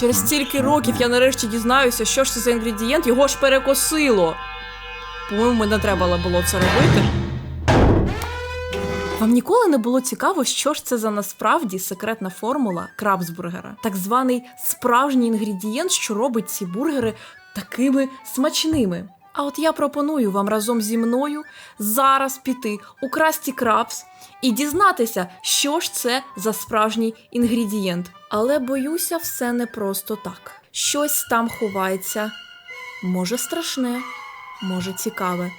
Через стільки років я нарешті дізнаюся, що ж це за інгредієнт, його ж перекосило. По-моєму, не треба було це робити. Вам ніколи не було цікаво, що ж це за насправді секретна формула крабсбургера? Так званий справжній інгредієнт, що робить ці бургери такими смачними. А от я пропоную вам разом зі мною зараз піти у Красті Крабс і дізнатися, що ж це за справжній інгредієнт. Але боюся, все не просто так. Щось там ховається. Може страшне, може цікаве.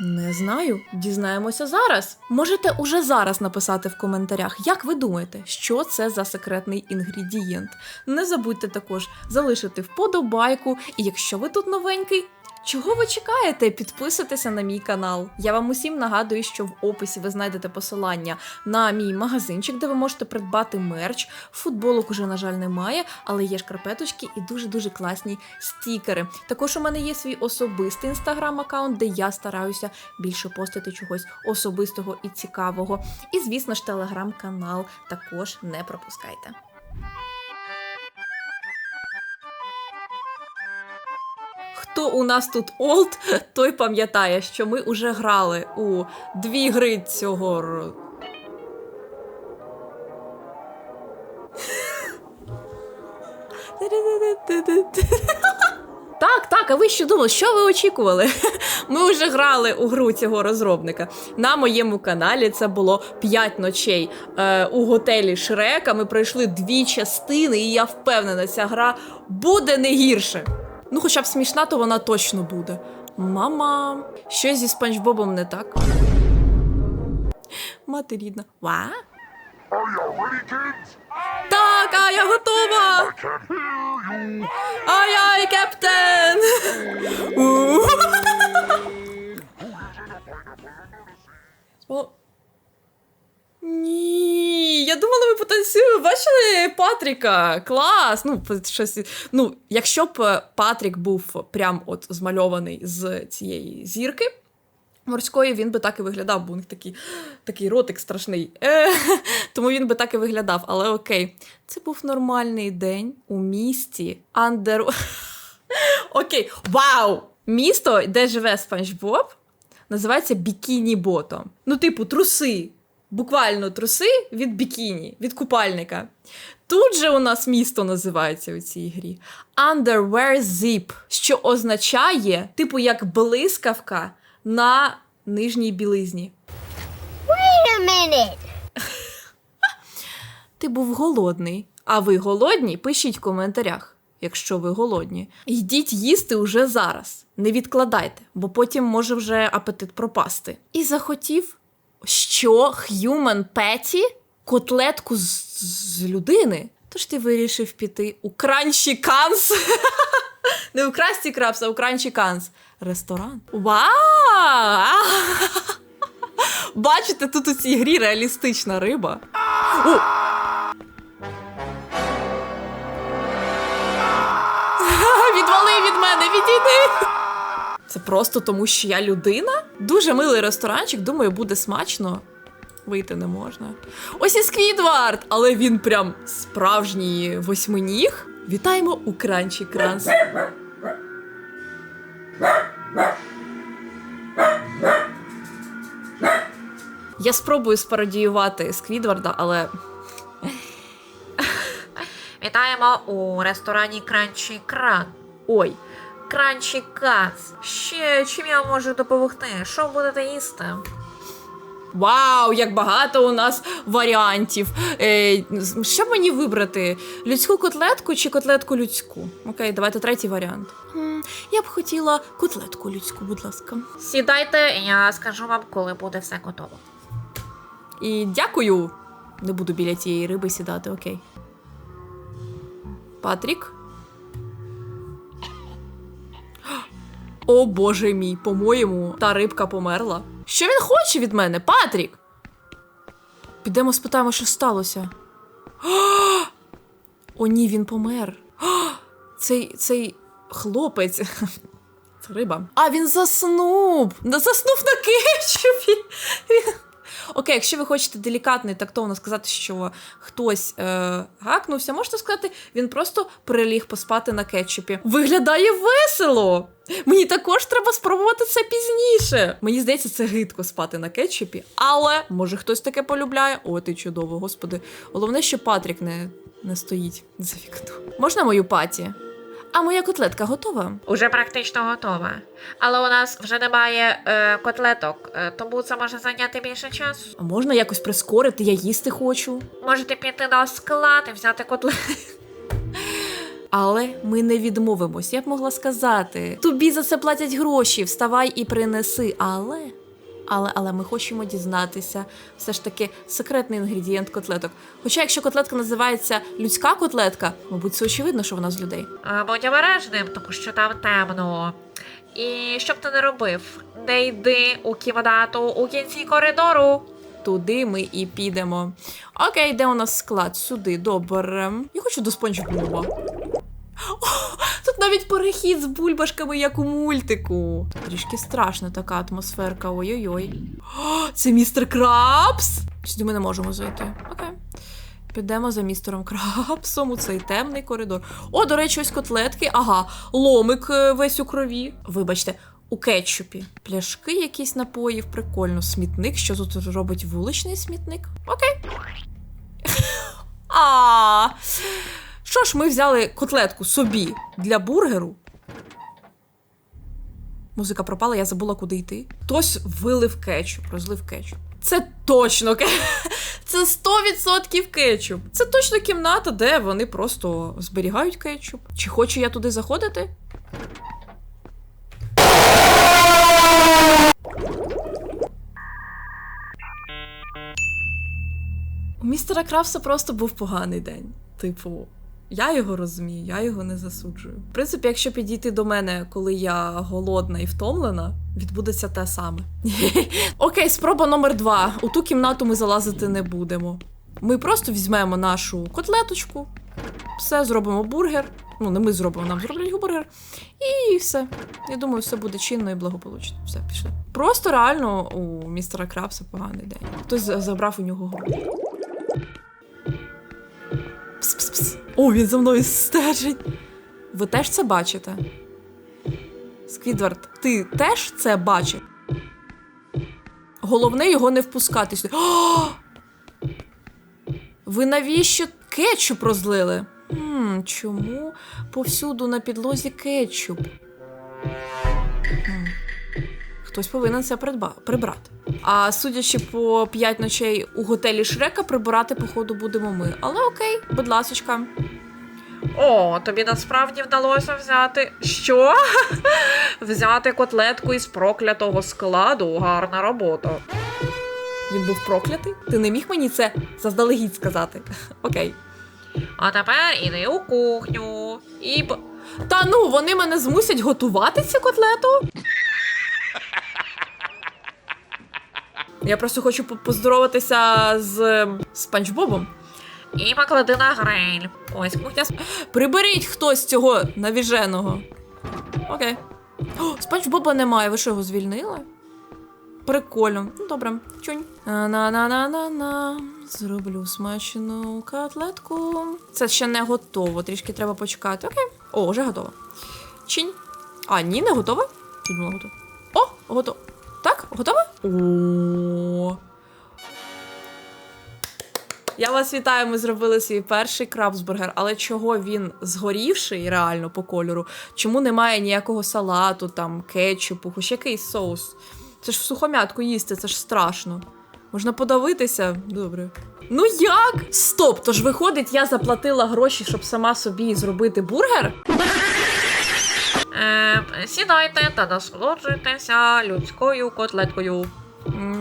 Не знаю, дізнаємося зараз. Можете уже зараз написати в коментарях, як ви думаєте, що це за секретний інгредієнт. Не забудьте також залишити вподобайку, і якщо ви тут новенький. Чого ви чекаєте? Підписуйтеся на мій канал. Я вам усім нагадую, що в описі ви знайдете посилання на мій магазинчик, де ви можете придбати мерч. Футболок уже, на жаль, немає, але є шкарпеточки і дуже-дуже класні стікери. Також у мене є свій особистий інстаграм-аккаунт, де я стараюся більше постити чогось особистого і цікавого. І, звісно ж, телеграм-канал також не пропускайте. Хто у нас тут олд, той пам'ятає, що ми вже грали у дві гри цього. Так, так, а ви що думали? Що ви очікували? Ми вже грали у гру цього розробника. На моєму каналі це було 5 ночей е, у готелі Шрека. Ми пройшли дві частини, і я впевнена, ця гра буде не гірше. Ну, хоча б смішна, то вона точно буде. Мама, щось зі Спанч Бобом не так. Мати рідна. Ва? Так, а я готова! Ай-яй, кептен! О. Ні, я думала, ми потанцюємо. Бачили Патріка? Клас! Ну, щось. Ну, якщо б е, Патрік був прям от змальований з цієї зірки. Морської він би так і виглядав, бо у них такий, такий ротик страшний. Е, тому він би так і виглядав. Але окей, це був нормальний день у місті Андер. Окей, вау! Місто, де живе Спанч Боб, називається Бікіні Ботом. Ну, типу, труси. Буквально труси від бікіні, від купальника. Тут же у нас місто називається у цій грі Underwear Zip, що означає, типу, як блискавка на нижній білизні. Wait a minute. Ти був голодний. А ви голодні? Пишіть в коментарях, якщо ви голодні. Йдіть їсти уже зараз. Не відкладайте, бо потім може вже апетит пропасти. І захотів, що Human Patty? котлетку з, з людини. Тож ти вирішив піти у Кранчі Канс. Не у Красті Крабс, а у Кранчі Канс. Ресторан. Вау! Бачите, тут у цій грі реалістична риба. О! Відвали від мене, відійди! Це просто тому, що я людина? Дуже милий ресторанчик, думаю, буде смачно. Вийти не можна. Ось і Сквідвард, але він прям справжній восьминіг. Вітаємо у Кранчі Кранс. Я спробую спарадіювати Сквідварда, але Вітаємо у ресторані Кранчі Кран. ой, Кранчі Кац. Ще чим я можу допомогти? Що будете їсти? Вау, як багато у нас варіантів. Е, що мені вибрати? Людську котлетку чи котлетку людську? Окей, давайте третій варіант. Я б хотіла котлетку людську, будь ласка. Сідайте, я скажу вам, коли буде все готово. І дякую. Не буду біля тієї риби сідати, окей. Патрік. О боже мій, по-моєму, та рибка померла. Що він хоче від мене, Патрік? Підемо спитаємо, що сталося. О, ні, він помер. Цей, цей хлопець. Це риба. А він заснув. Заснув на кетчупі. Окей, якщо ви хочете делікатно і тактовно сказати, що хтось е, гакнувся, можете сказати, він просто приліг поспати на кетчупі. Виглядає весело! Мені також треба спробувати це пізніше. Мені здається, це гидко спати на кетчупі, але може хтось таке полюбляє. О, ти чудово, господи. Головне, що Патрік не, не стоїть за вікном. Можна мою паті? А моя котлетка готова? Уже практично готова. Але у нас вже немає е, котлеток, е, тому це може зайняти більше часу. А можна якось прискорити? Я їсти хочу. Можете піти на склад і взяти котлет. Але ми не відмовимось. Я б могла сказати: тобі за це платять гроші, вставай і принеси. Але. Але, але ми хочемо дізнатися все ж таки секретний інгредієнт котлеток. Хоча, якщо котлетка називається людська котлетка, мабуть, це очевидно, що вона з людей. Е, Будь обережним, тому що там темно. І щоб ти не робив, не йди у кімнату у кінці коридору. Туди ми і підемо. Окей, де у нас склад? Сюди, добре. Я хочу до спонжі Боба. О, Тут навіть перехід з бульбашками, як у мультику. Трішки страшна така атмосферка. Ой-ой-ой. Це містер Крабс! Сюди ми не можемо зайти. Окей. Підемо за містером Крабсом у цей темний коридор. О, до речі, ось котлетки. Ага, ломик е, весь у крові. Вибачте, у кетчупі. Пляшки якісь напоїв, прикольно. Смітник. Що тут робить вуличний смітник? Окей. А. Що ж, ми взяли котлетку собі для бургеру. Музика пропала, я забула, куди йти. Хтось вилив кетчуп, розлив кетчуп. Це точно це 100% кетчуп. Це точно кімната, де вони просто зберігають кетчуп. Чи хочу я туди заходити? У містера Крафса просто був поганий день. Типу, я його розумію, я його не засуджую. В принципі, якщо підійти до мене, коли я голодна і втомлена, відбудеться те саме. Окей, спроба номер два. У ту кімнату ми залазити не будемо. Ми просто візьмемо нашу котлеточку, все зробимо бургер. Ну, не ми зробимо, нам зроблять бургер. І все. Я думаю, все буде чинно і благополучно. Все, пішли. Просто реально у містера Крабса поганий день. Хтось забрав у нього. Пс-пс-пс. О, він за мною стежить. Ви теж це бачите? Сквідвард, ти теж це бачив? Головне його не впускати сюди. О! Ви навіщо кетчуп розлили? Хм, чому повсюду на підлозі кетчуп? Хм. Хтось повинен це придба- прибрати. А судячи по п'ять ночей у готелі Шрека, прибирати, походу, будемо ми. Але окей, будь ласочка. О, тобі насправді вдалося взяти. Що? взяти котлетку із проклятого складу. Гарна робота. Він був проклятий? Ти не міг мені це заздалегідь сказати. Окей. А тепер іди у кухню і Та ну, вони мене змусять готувати цю котлету. Я просто хочу по- поздороватися з Спанч Бобом. і поклади на гриль. Ось кухня. Приберіть хтось цього навіженого. Окей. О, Спанч Боба немає. Ви що його звільнили? Прикольно. Ну, добре, чунь. На-на-на-на-на. Зроблю смачну котлетку. Це ще не готово, трішки треба почекати. Окей. О, вже готово. Чинь. А, ні, не готова? Чи думала готова? О, готово. Так, готова? О. Я вас вітаю. Ми зробили свій перший крабсбургер, але чого він згорівший реально по кольору? Чому немає ніякого салату, там, кетчупу, хоч якийсь соус? Це ж в сухомятку їсти, це ж страшно. Можна подавитися? Добре. Ну як? Стоп! Тож виходить, я заплатила гроші, щоб сама собі зробити бургер? Е, сідайте та насолоджуйтеся людською котлеткою.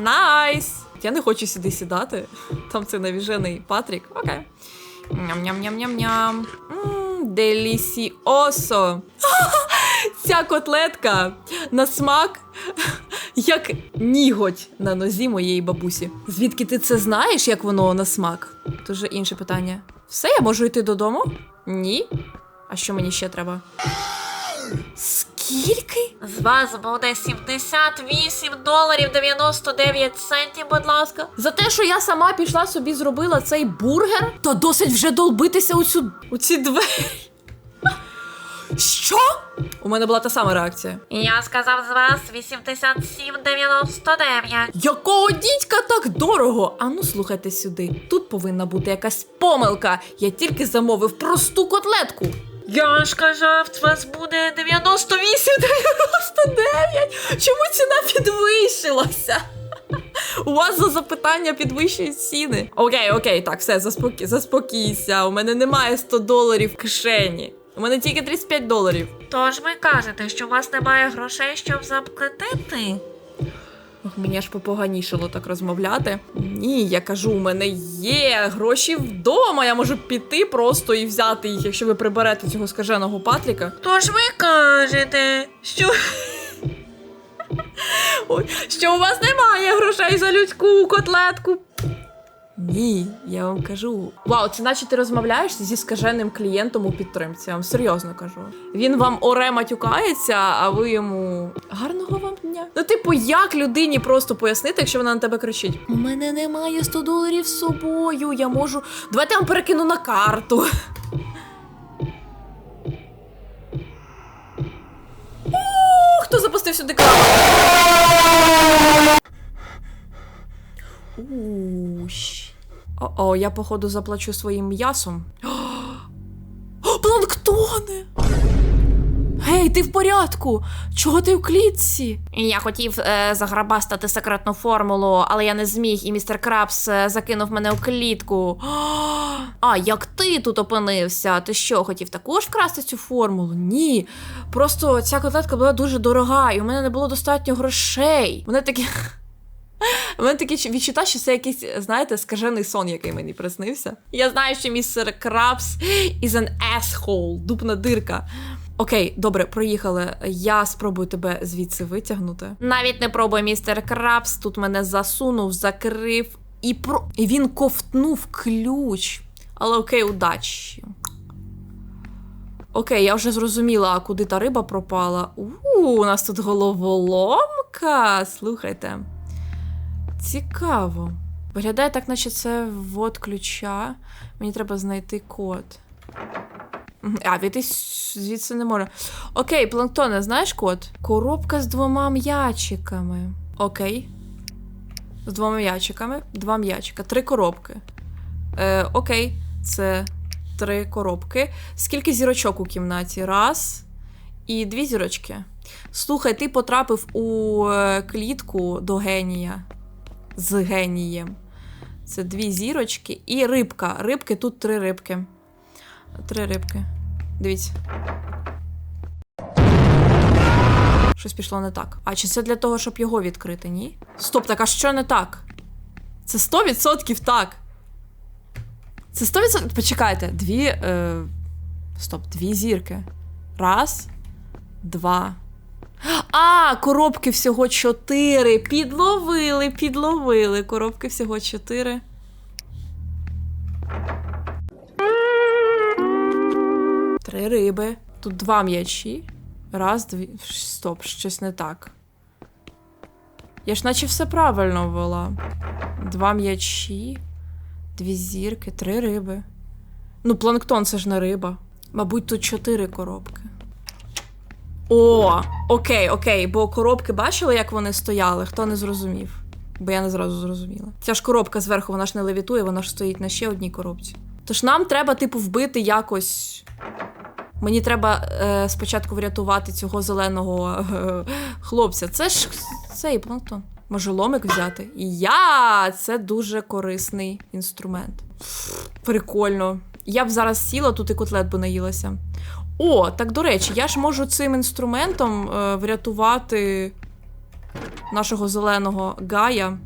Найс! Я не хочу сюди сідати. Там це навіжений Патрік. Окей. Ням-ням-ням-ням-ням. Делісіосо. Ця котлетка на смак як ніготь на нозі моєї бабусі. Звідки ти це знаєш, як воно на смак? Вже інше питання. Все, я можу йти додому? Ні. А що мені ще треба? Скільки? З вас буде 78 доларів 99 центів, будь ласка. За те, що я сама пішла собі зробила цей бургер, то досить вже долбитися у цю у ці двері. Що? У мене була та сама реакція. Я сказав з вас 87,99. Якого дідька так дорого? А ну слухайте сюди. Тут повинна бути якась помилка. Я тільки замовив просту котлетку. Я ж казав, з вас буде 98. 99? Чому ціна підвищилася? У вас за запитання підвищують ціни. Окей, окей, так, все, заспокі... заспокійся. У мене немає 100 доларів в кишені. У мене тільки 35 доларів. Тож ви кажете, що у вас немає грошей, щоб заплатити? Ох, мені аж попоганішало так розмовляти. Ні, я кажу, у мене є гроші вдома. Я можу піти просто і взяти їх, якщо ви приберете цього скаженого Патріка. Тож ви кажете, що Ой, що у вас немає грошей за людську котлетку. Ні, я вам кажу. Вау, це наче ти розмовляєш зі скаженим клієнтом у підтримці. Я вам серйозно кажу. Він вам оре матюкається, а ви йому гарного вам дня. Ну, типу, як людині просто пояснити, якщо вона на тебе кричить: У мене немає 100 доларів з собою, я можу. Давайте я вам перекину на карту. О, Хто запустив сюди камеру? О-о, я походу заплачу своїм м'ясом. О, планктони! Гей, ти в порядку? Чого ти в клітці? Я хотів е, заграбастати секретну формулу, але я не зміг, і містер Крабс е, закинув мене у клітку. А, як ти тут опинився? Ти що, хотів також вкрасти цю формулу? Ні. Просто ця котлетка була дуже дорога, і у мене не було достатньо грошей. Вони такі. У мене таке відчуття, що це якийсь, знаєте, скажений сон, який мені приснився. Я знаю, що містер Крабс is an asshole, дупна дирка. Окей, добре, проїхали. Я спробую тебе звідси витягнути. Навіть не пробуй, містер Крабс. Тут мене засунув, закрив і про. І він ковтнув ключ. Але окей, удачі. Окей, я вже зрозуміла, а куди та риба пропала. У, у нас тут головоломка. Слухайте. Цікаво. Виглядає так, наче це ввод ключа. Мені треба знайти код. А, війти звідси не можу. Окей, планктоне, знаєш код? Коробка з двома м'ячиками. Окей. З двома м'ячиками. Два м'ячика. Три коробки. Е, окей, це три коробки. Скільки зірочок у кімнаті? Раз. І дві зірочки. Слухай, ти потрапив у е, клітку до генія з генієм. Це дві зірочки і рибка. Рибки тут три рибки. Три рибки. Дивіться. Щось пішло не так. А чи це для того, щоб його відкрити? Ні? Стоп, так а що не так? Це 100% так. Це 100%. Почекайте, дві. Е... Стоп, дві зірки. Раз, два. А, коробки всього чотири. Підловили, підловили. Коробки всього чотири. Три риби. Тут два м'ячі. Раз, дві. Стоп, щось не так. Я ж наче все правильно ввела. Два м'ячі, дві зірки, три риби. Ну, планктон це ж не риба. Мабуть, тут чотири коробки. О, окей, окей, бо коробки бачили, як вони стояли, хто не зрозумів. Бо я не зразу зрозуміла. Ця ж коробка зверху, вона ж не левітує, вона ж стоїть на ще одній коробці. Тож нам треба, типу, вбити якось. Мені треба е, спочатку врятувати цього зеленого е, хлопця. Це ж цей планктон. Може, ломик взяти? Я! Це дуже корисний інструмент. Прикольно. Я б зараз сіла тут і котлет би наїлася. О, так до речі, я ж можу цим інструментом е, врятувати нашого зеленого Гая.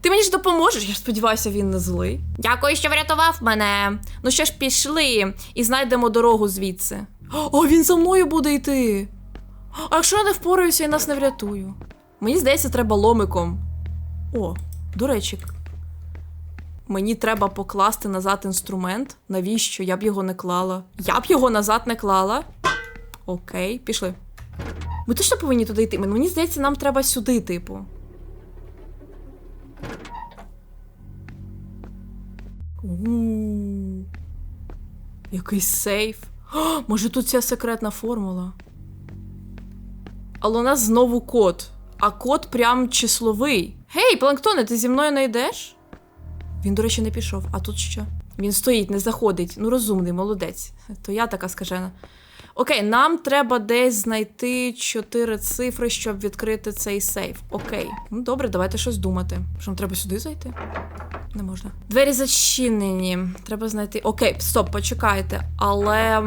Ти мені ж допоможеш, я сподіваюся, він не злий. Дякую, що врятував мене. Ну що ж, пішли і знайдемо дорогу звідси. О, він за мною буде йти. А якщо я не впораюся і нас не врятую? Мені здається, треба ломиком. О, до речі, Мені треба покласти назад інструмент. Навіщо? Я б його не клала. Я б його назад не клала. Окей, пішли. Ми точно повинні туди йти. Мені здається, нам треба сюди, типу. У. Якийсь сейф. О, може тут ця секретна формула. Але у нас знову код. А код прям числовий. Гей, планктоне, ти зі мною не йдеш? Він, до речі, не пішов. А тут що? Він стоїть, не заходить. Ну, розумний, молодець. То я така скажена. Окей, нам треба десь знайти чотири цифри, щоб відкрити цей сейф. Окей. Ну добре, давайте щось думати. Що нам треба сюди зайти? Не можна. Двері зачинені. Треба знайти. Окей, стоп, почекайте. Але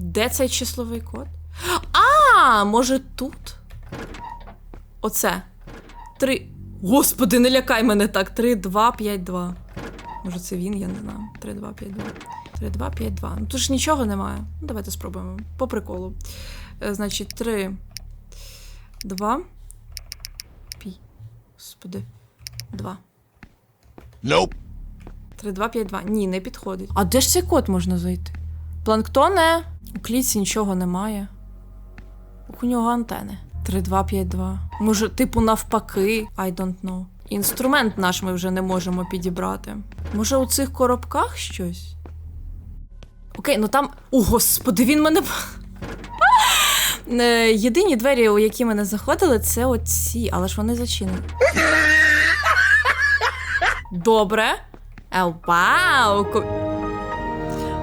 де цей числовий код? А, може тут? Оце. Три. Господи, не лякай мене так. 3, 2, 5, 2. Може, це він, я не знаю. 3, 2, 5, 2. 3, 2, 5, 2. Ну тут ж нічого немає. Ну, давайте спробуємо. По приколу. Е, значить, 3, 2. Пі. Господи. 2. Nope. 3, 2, 5, 2. Ні, не підходить. А де ж цей код можна зайти? Планктоне. У клітці нічого немає. У нього антени. 3, 2, 5, 2. Може, типу, навпаки. I don't know. Інструмент наш ми вже не можемо підібрати. Може, у цих коробках щось? Окей, ну там. О, господи, він мене. Е, Єдині двері, у які ми не заходили, це оці, але ж вони зачинені. Добре. Е, вау! ко-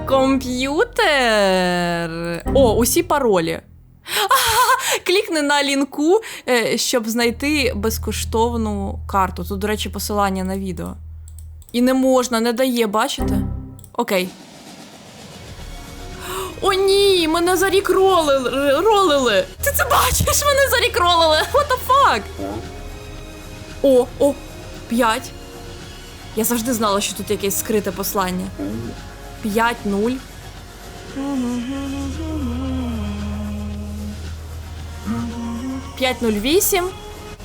Комп'ютер. О, усі паролі. Ага, клікни на лінку, е, щоб знайти безкоштовну карту. Тут, до речі, посилання на відео. І не можна, не дає, бачите? Окей. О, ні, мене за рік ролили. ролили. Ти це бачиш? Мене за рік ролили. What the fuck? О, о, п'ять. Я завжди знала, що тут якесь скрите послання. 5-0. П'ять нуль вісім.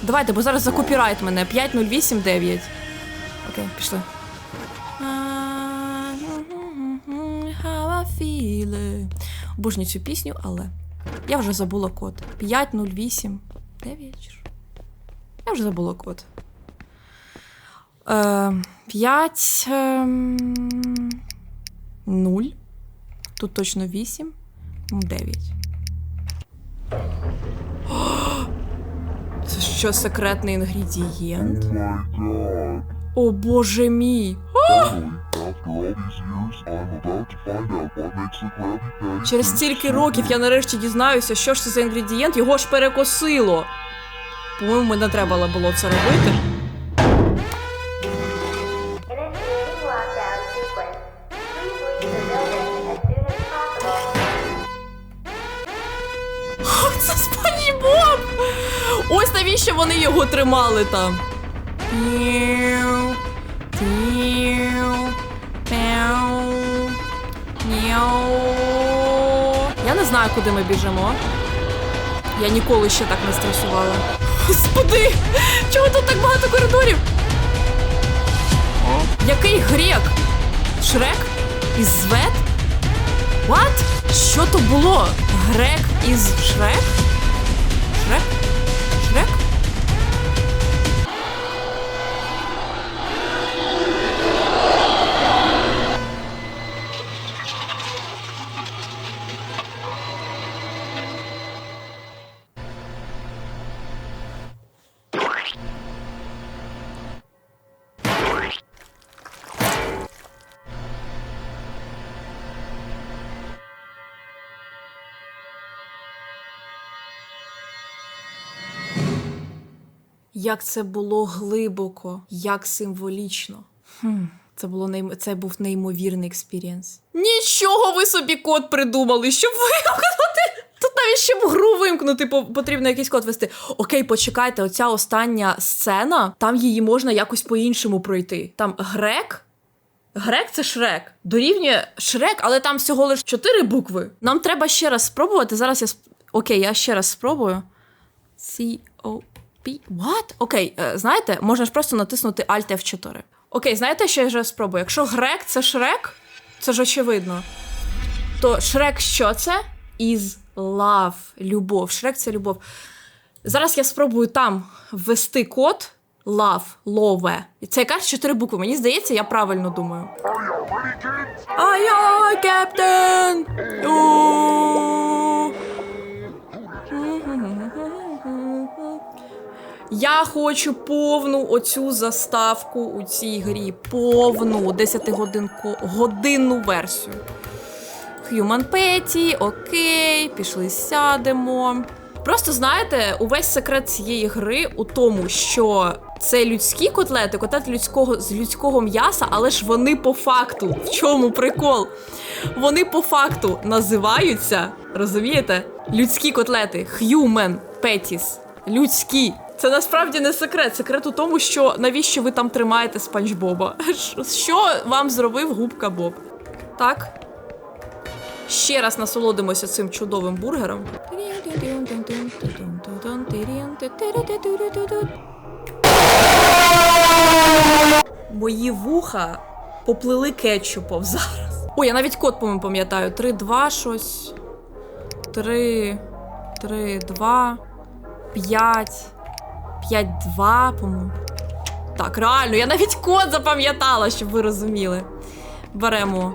Давайте, бо зараз закопірайт мене. 5089. Окей, пішли. How I feel. Обожнюю цю пісню, але я вже забула код. 508. 9. чи? Я вже забула код. Е, 5. ем, 0. Тут точно 8. 9. Це що секретний інгредієнт? Oh. О боже мій! Patty Через стільки років я нарешті дізнаюся, що ж це за інгредієнт, його ж перекосило. По-моєму, не треба було це робити. Тримали там. Я не знаю, куди ми біжимо. Я ніколи ще так не стресувала. Господи! Чого тут так багато коридорів? Який грек? Шрек? Із Звет? What? Що то було? Грек із? Шрек? Шрек? Як це було глибоко, як символічно. Хм, це було нейм... це був неймовірний експірієнс. Нічого ви собі код придумали, щоб вимкнути. Тут навіть щоб гру вимкнути, потрібно якийсь код вести. Окей, почекайте, оця остання сцена, там її можна якось по-іншому пройти. Там грек. Грек це шрек. Дорівнює шрек, але там всього лише чотири букви. Нам треба ще раз спробувати. Зараз я сп... Окей, я ще раз спробую. C-O... P... What? Окей, е, знаєте, можна ж просто натиснути Alt F4. Окей, знаєте, що я вже спробую? Якщо Грек це Шрек, це ж очевидно. То Шрек що це? Із Love. Любов. Шрек це любов. Зараз я спробую там ввести код love, love. І це якраз чотири букви. Мені здається, я правильно думаю. Ай-яй, кептен! Я хочу повну оцю заставку у цій грі. Повну 10 годинну версію. Human Petty, окей, пішли сядемо. Просто знаєте, увесь секрет цієї гри у тому, що це людські котлети, котлети людського з людського м'яса, але ж вони по факту. В чому прикол? Вони по факту називаються, розумієте? Людські котлети, human patties. Людські. Це насправді не секрет. Секрет у тому, що навіщо ви там тримаєте спанч Боба? Що вам зробив губка Боб? Так? Ще раз насолодимося цим чудовим бургером. Мої вуха поплили кетчупом зараз. Ой, я навіть код по-моєму пам'ятаю. 3-2 щось. 3. 3, 2, 5, 5, 2, по-моєму. Так, реально, я навіть код запам'ятала, щоб ви розуміли. Беремо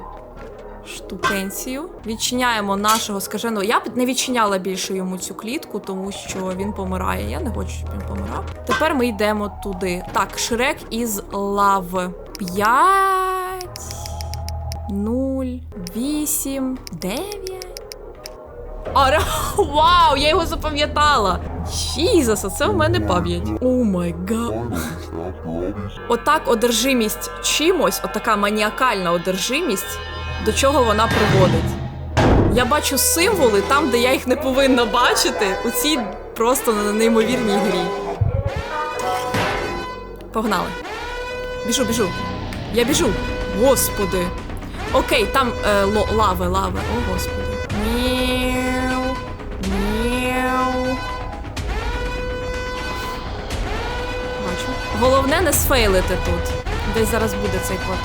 штукенцію. Відчиняємо нашого скаженого. Я б не відчиняла більше йому цю клітку, тому що він помирає. Я не хочу, щоб він помирав. Тепер ми йдемо туди. Так, Шрек із лав. 5, 0, 8, 9. А, ре- вау, я його запам'ятала. Джізас, оце в мене пам'ять. О май гад. Отак одержимість чимось, отака маніакальна одержимість, до чого вона приводить. Я бачу символи там, де я їх не повинна бачити, у цій просто неймовірній грі. Погнали. Біжу, біжу. Я біжу. Господи. Окей, там е, ло, лави, лави. О, господи. Мяу. Бачу. Головне не сфейлити тут. Десь зараз буде цей код.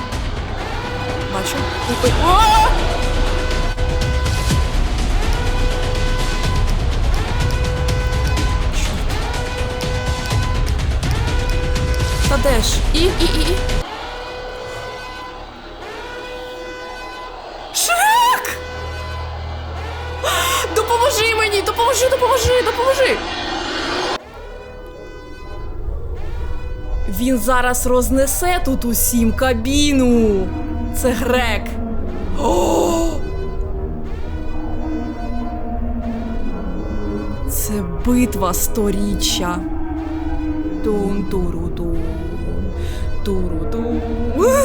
Бачу. О! Та де ж? І, і, і, і. Він зараз рознесе тут усім кабіну. Це грек. О! Це битва сторіччя. Тун туру тун.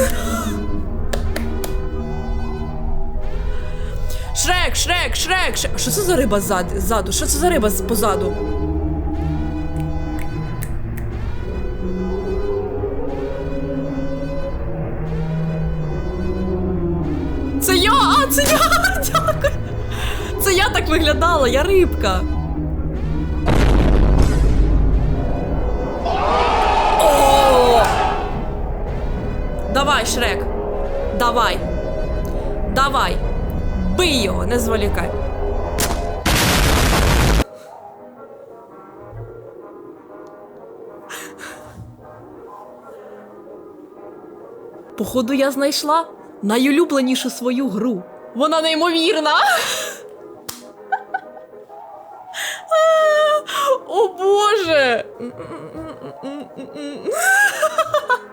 Шрек, шрек, шрек, шрек. Що це за риба ззаду? Що це за риба позаду? Так я рибка. Давай, Шрек. Давай. Давай. Бий його, не зволікай. Походу, я знайшла найулюбленішу свою гру. Вона неймовірна. О Боже!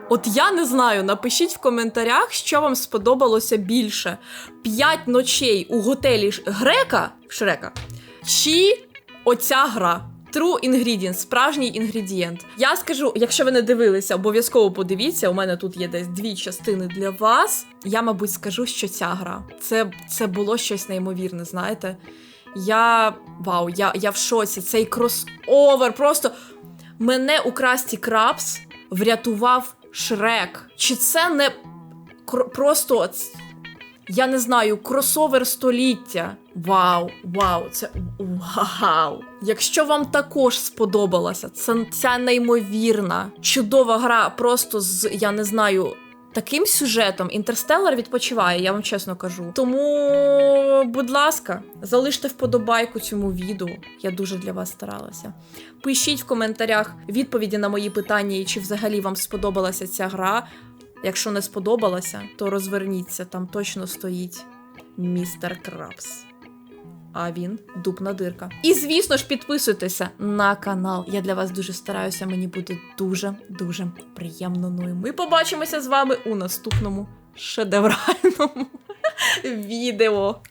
От я не знаю, напишіть в коментарях, що вам сподобалося більше: п'ять ночей у готелі Грека Шрека чи оця гра. True ingredient, справжній інгредієнт. Я скажу, якщо ви не дивилися, обов'язково подивіться. У мене тут є десь дві частини для вас. Я, мабуть, скажу, що ця гра. Це, це було щось неймовірне, знаєте. Я вау, я, я в шоці. Цей кросовер. Просто мене у Красті Крабс врятував Шрек. Чи це не просто. Я не знаю, кросовер століття. Вау, вау, це вау. Якщо вам також сподобалася це ця неймовірна, чудова гра, просто з я не знаю, Таким сюжетом Інтерстеллар відпочиває, я вам чесно кажу. Тому, будь ласка, залиште вподобайку цьому відео. Я дуже для вас старалася. Пишіть в коментарях відповіді на мої питання, і чи взагалі вам сподобалася ця гра. Якщо не сподобалася, то розверніться, там точно стоїть містер Крабс. А він дупна дирка. І звісно ж, підписуйтеся на канал. Я для вас дуже стараюся. Мені буде дуже дуже приємно. Ну і ми побачимося з вами у наступному шедевральному відео.